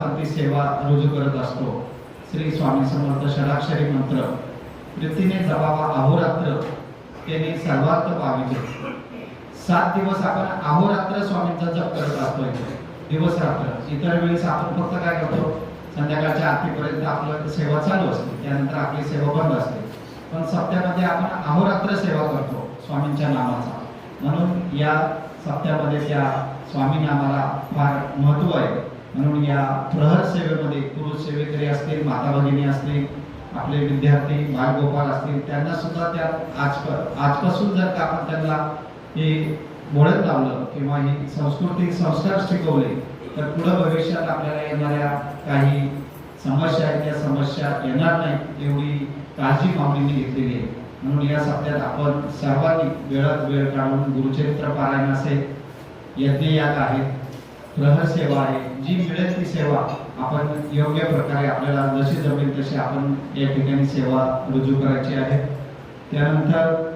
आपली सेवा रुजू करत असतो. श्री स्वामी समर्थ षडाक्षरी मंत्र. प्रीतीने जबावा अहोरात्र. त्याने सर्वार्थ पाविजे सात दिवस आपण अहोरात्र स्वामींचा जप करत असतो दिवस रात्र. इतर वेळेस आपण फक्त काय करतो? संध्याकाळच्या आरतीपर्यंत आपलं सेवा चालू असते. त्यानंतर आपली सेवा बंद असते. पण सप्त्यामध्ये आपण अहोरात्र सेवा करतो स्वामींच्या नामाचा. म्हणून या सप्त्यामध्ये त्या स्वामी नामाला फार महत्त्व आहे. म्हणून या प्रहर सेवेमध्ये पुरुष सेवेकरी असतील माता भगिनी असतील आपले विद्यार्थी बालगोपाल असतील त्यांना सुद्धा त्या आज आजपासून जर का आपण त्यांना हे बोलत लावलं किंवा हे सांस्कृतिक संस्कार शिकवले तर पुढे भविष्यात आपल्याला येणाऱ्या काही समस्या आहेत त्या समस्या येणार नाही एवढी काळजी माऊलींनी घेतलेली आहे. म्हणून या सप्त्यात आपण सर्वांनी वेळात वेळ काढून गुरुचरित्र पारायण असेल यज्ञयाग आहेत ग्रहसेवा सेवा आहे जी मिळेल ती सेवा आपण योग्य प्रकारे आपल्याला जशी जमेल तशी आपण या ठिकाणी सेवा रुजू करायची आहे. त्यानंतर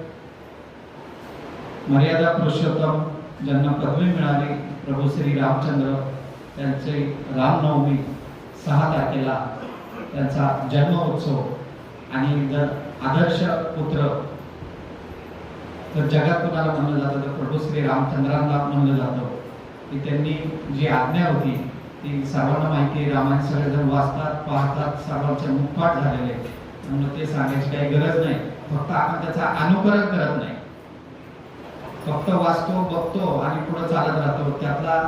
मर्यादा पुरुषोत्तम ज्यांना पदवी मिळाली प्रभू श्री रामचंद्र त्यांचे रामनवमी सहा तारखेला त्यांचा जन्म उत्सव आणि जर आदर्श पुत्र तर जगात कोणाला म्हणलं जातं तर प्रभू श्री रामचंद्रांना म्हणलं जातं. की त्यांनी जी आज्ञा होती ती सर्वांना माहिती आहे. रामायण सगळेजण वाचतात पाहतात सर्वांचे मुखपाठ झालेले त्यामुळे ते सांगायची काही गरज नाही. फक्त आपण त्याचा अनुकरण करत नाही. फक्त वाचतो बघतो आणि पुढे चालत राहतो. त्यातला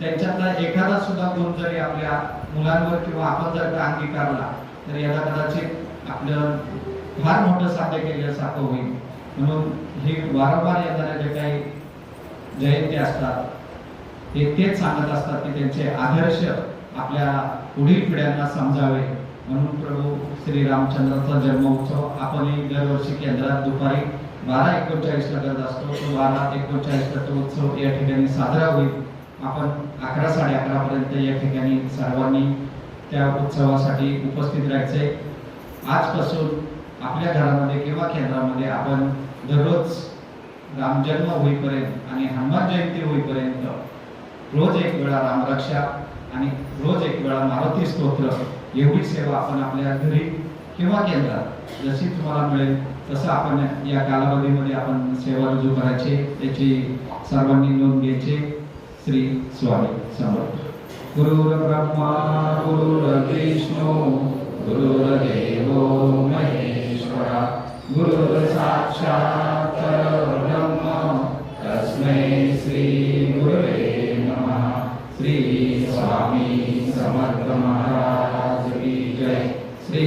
त्यांच्यातला एखादा सुद्धा गुण जरी आपल्या मुलांवर किंवा आपण जर का अंगीकारला तर याला कदाचित आपलं फार मोठं साध्य केल्यासारखं होईल. म्हणून हे वारंवार येणाऱ्या जे काही जयंती असतात हे तेच सांगत असतात की त्यांचे आदर्श आपल्या पुढील पिढ्यांना समजावे. म्हणून प्रभू श्री रामचंद्राचा जन्मोत्सव आपणही दरवर्षी केंद्रात दुपारी बारा एकोणचाळीसला करत असतो. तो बारा एकोणचाळीसला तो उत्सव या ठिकाणी साजरा होईल. आपण अकरा साडे अकरापर्यंत या ठिकाणी सर्वांनी त्या उत्सवासाठी उपस्थित राहायचे. आजपासून आपल्या घरामध्ये किंवा केंद्रामध्ये आपण दररोज रामजन्म होईपर्यंत आणि हनुमान जयंती होईपर्यंत रोज एक वेळा रामरक्षा आणि रोज एक वेळा मारुती स्तोत्र एवढी सेवा आपण आपल्या घरी किंवा केंद्रात जशी तुम्हाला मिळेल तसं आपण या कालावधीमध्ये आपण सेवा रुजू करायची त्याची सर्वांनी नोंद घ्यायची. श्री स्वामी समर्थ. गुरुर ब्रह्मा गुरुर्विष्णू गुरुर्देवो महेश्वरा गुरुर साक्षात ब्रह्म तस्मै श्री महाराज की जय. श्री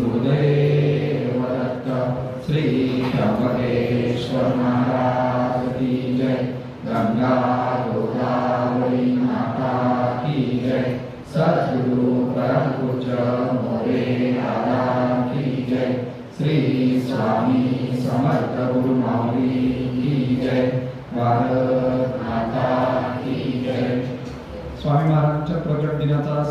गुरुदेव दत्त श्री त्र्यंबकेश्वर महाराज की जय गंगा गोदावरी माता की जय सद्गुरु परम पूज्य मोरे दादा की जय श्री स्वामी समर्थ गुरु माऊली की जय भारत माता की जय स्वामी महाराजांच्या प्रकट दिनाचा